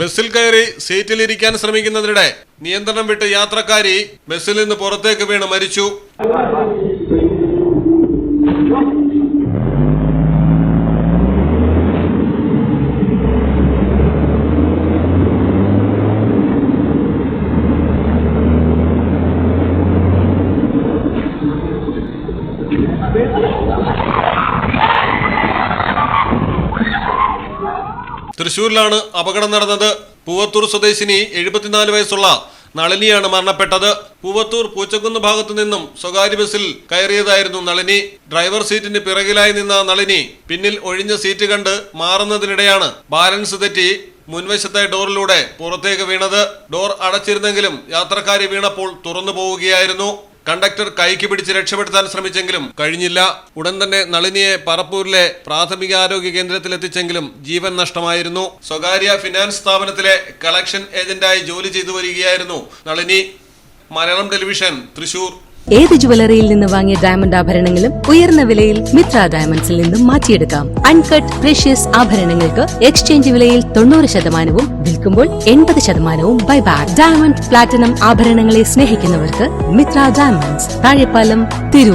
ബസ്സിൽ കയറി സീറ്റിലിരിക്കാൻ ശ്രമിക്കുന്നതിനിടെ നിയന്ത്രണം വിട്ട് യാത്രക്കാരി ബസ്സിൽ നിന്ന് പുറത്തേക്ക് വീണ് മരിച്ചു. തൃശൂരിലാണ് അപകടം നടന്നത്. പൂവത്തൂർ സ്വദേശിനി എഴുപത്തിനാല് വയസ്സുള്ള നളിനിയാണ് മരണപ്പെട്ടത്. പൂവത്തൂർ പൂച്ചക്കുന്ന് ഭാഗത്തു നിന്നും സ്വകാര്യ ബസ്സിൽ കയറിയതായിരുന്നു നളിനി. ഡ്രൈവർ സീറ്റിന് പിറകിലായി നിന്ന നളിനി പിന്നിൽ ഒഴിഞ്ഞ സീറ്റ് കണ്ട് മാറുന്നതിനിടെയാണ് ബാലൻസ് തെറ്റി മുൻവശത്തെ ഡോറിലൂടെ പുറത്തേക്ക് വീണത്. ഡോർ അടച്ചിരുന്നെങ്കിലും യാത്രക്കാരി വീണപ്പോൾ തുറന്നു പോവുകയായിരുന്നു. കണ്ടക്ടർ കൈക്ക് പിടിച്ച് രക്ഷപ്പെടുത്താൻ ശ്രമിച്ചെങ്കിലും കഴിഞ്ഞില്ല. ഉടൻ തന്നെ നളിനിയെ പറപ്പൂരിലെ പ്രാഥമികാരോഗ്യ കേന്ദ്രത്തിൽ എത്തിച്ചെങ്കിലും ജീവൻ നഷ്ടമായിരുന്നു. സ്വകാര്യ ഫിനാൻസ് സ്ഥാപനത്തിലെ കളക്ഷൻ ഏജന്റായി ജോലി ചെയ്തു വരികയായിരുന്നു നളിനി. മലയാളം ടെലിവിഷൻ തൃശൂർ. ഏത് ജുവലറിയിൽ നിന്ന് വാങ്ങിയ ഡയമണ്ട് ആഭരണങ്ങളും ഉയർന്ന വിലയിൽ മിത്ര ഡയമണ്ട്സിൽ നിന്നും മാറ്റിയെടുക്കാം. അൺകട്ട് പ്രഷ്യസ് ആഭരണങ്ങൾക്ക് എക്സ്ചേഞ്ച് വിലയിൽ തൊണ്ണൂറ് ശതമാനവും വിൽക്കുമ്പോൾ എൺപത് ശതമാനവും ബൈബാക്ക് ഡയമണ്ട് പ്ലാറ്റിനം ആഭരണങ്ങളെ സ്നേഹിക്കുന്നവർക്ക് മിത്ര ഡയമണ്ട്സ് താഴെപ്പാലം തിരൂർ.